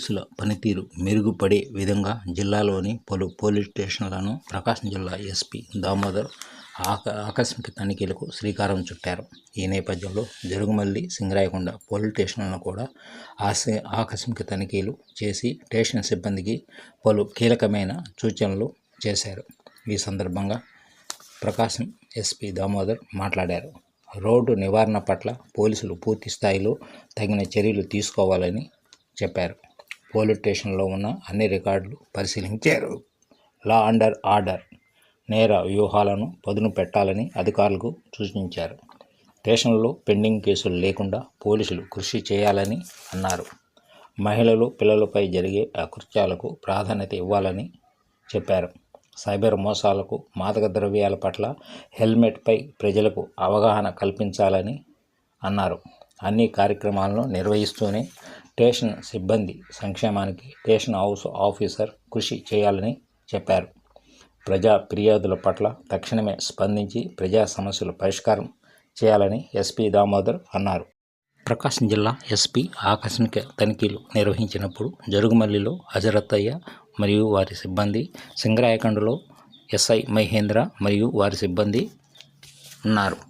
పోలీసుల పనితీరు మెరుగుపడే విధంగా జిల్లాలోని పలు పోలీస్ స్టేషన్లను ప్రకాశం జిల్లా ఎస్పీ దామోదర్ ఆక ఆకస్మిక తనిఖీలకు శ్రీకారం చుట్టారు. ఈ నేపథ్యంలో జరుగుమల్లి సింగరాయకొండ పోలీస్ స్టేషన్లను కూడా ఆశ ఆకస్మిక తనిఖీలు చేసి స్టేషన్ సిబ్బందికి పలు కీలకమైన సూచనలు చేశారు. ఈ సందర్భంగా ప్రకాశం ఎస్పీ దామోదర్ మాట్లాడారు. రోడ్డు నివారణ పట్ల పోలీసులు పూర్తి స్థాయిలో తగిన చర్యలు తీసుకోవాలని చెప్పారు. పోలీస్ స్టేషన్లో ఉన్న అన్ని రికార్డులు పరిశీలించారు. లా అండర్ ఆర్డర్ నేర వ్యూహాలను పదును పెట్టాలని అధికారులకు సూచించారు. స్టేషన్లో పెండింగ్ కేసులు లేకుండా పోలీసులు కృషి చేయాలని అన్నారు. మహిళలు పిల్లలపై జరిగే అకృత్యాలకు ప్రాధాన్యత ఇవ్వాలని చెప్పారు. సైబర్ మోసాలకు మాదక ద్రవ్యాల పట్ల హెల్మెట్పై ప్రజలకు అవగాహన కల్పించాలని అన్నారు. అన్ని కార్యక్రమాలను నిర్వహిస్తూనే స్టేషన్ సిబ్బంది సంక్షేమానికి స్టేషన్ హౌస్ ఆఫీసర్ కృషి చేయాలని చెప్పారు. ప్రజా ఫిర్యాదుల పట్ల తక్షణమే స్పందించి ప్రజా సమస్యల పరిష్కారం చేయాలని ఎస్పీ దామోదర్ అన్నారు. ప్రకాశం జిల్లా ఎస్పీ ఆకస్మిక తనిఖీలు నిర్వహించినప్పుడు జరుగుమల్లిలో హజరత్తయ్య మరియు వారి సిబ్బంది సింగరాయకండలో ఎస్ఐ మహేంద్ర మరియు వారి సిబ్బంది ఉన్నారు.